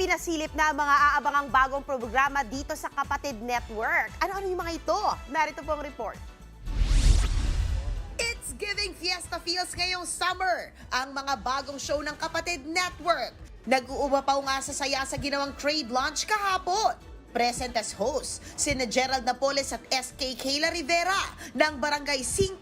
Ipinasilip na mga aabangang bagong programa dito sa Kapatid Network. Ano-ano yung mga ito? Narito po ang report. It's giving fiesta feels ngayong summer. Ang mga bagong show ng Kapatid Network. Nag-uumapaw nga sa saya sa ginawang trade launch kahapon. Present as host, sina Gerald Napoles at SK Kayla Rivera ng Barangay 5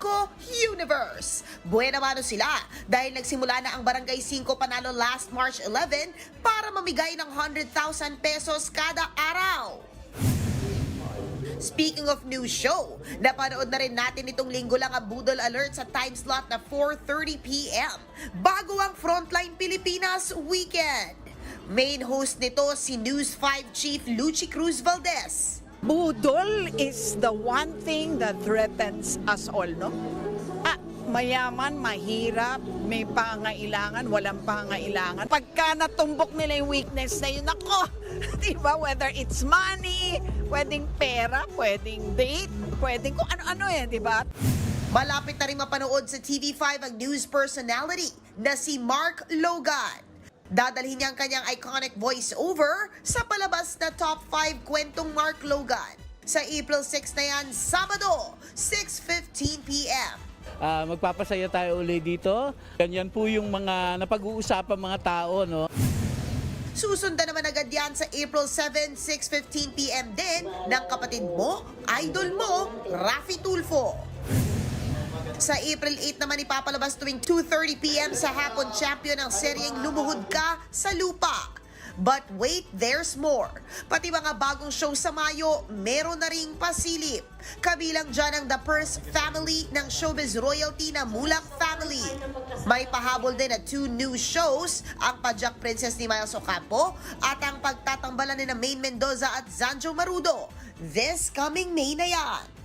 Universe. Buena mano sila dahil nagsimula na ang Barangay 5 panalo last March 11 para mamigay ng 100,000 pesos kada araw. Speaking of new show, napanood na rin natin itong linggo lang ang Budol Alert sa time slot na 4.30pm bago ang Frontline Pilipinas Weekend. Main host nito si News 5 Chief Luchi Cruz Valdez. Budol is the one thing that threatens us all, no? Ah, mayaman, mahirap, may pangailangan, walang pangailangan. Pagka natumbok nila yung weakness na yun, ako, di ba? Whether it's money, pwedeng pera, pwedeng date, pwedeng kung ano-ano eh, di ba? Malapit na rin mapanood sa TV5 ang news personality na si Mark Logan. Dadalhin niya ang kanyang iconic voice-over sa palabas na Top 5 Kwentong Mark Logan. Sa April 6 na yan, Sabado, 6.15pm. Ah, magpapasaya tayo uli dito. Ganyan po yung mga napag-uusapan mga tao, no? Susundan naman agad yan sa April 7, 6.15pm din ng kapatid mo, idol mo, Rafi Tulfo. Sa April 8 naman ipapalabas tuwing 2.30pm sa hapon champion ang seryeng Lumuhod Ka sa Lupa. But wait, there's more. Pati mga bagong show sa Mayo, meron na ring pasilip. Kabilang dyan ang The Purse Family ng showbiz royalty na Mulak Family. May pahabol din na two new shows, ang Pajak Princess ni Miles Ocampo at ang pagtatangbalan ni na Maine Mendoza at Zanjo Marudo. This coming May na yan.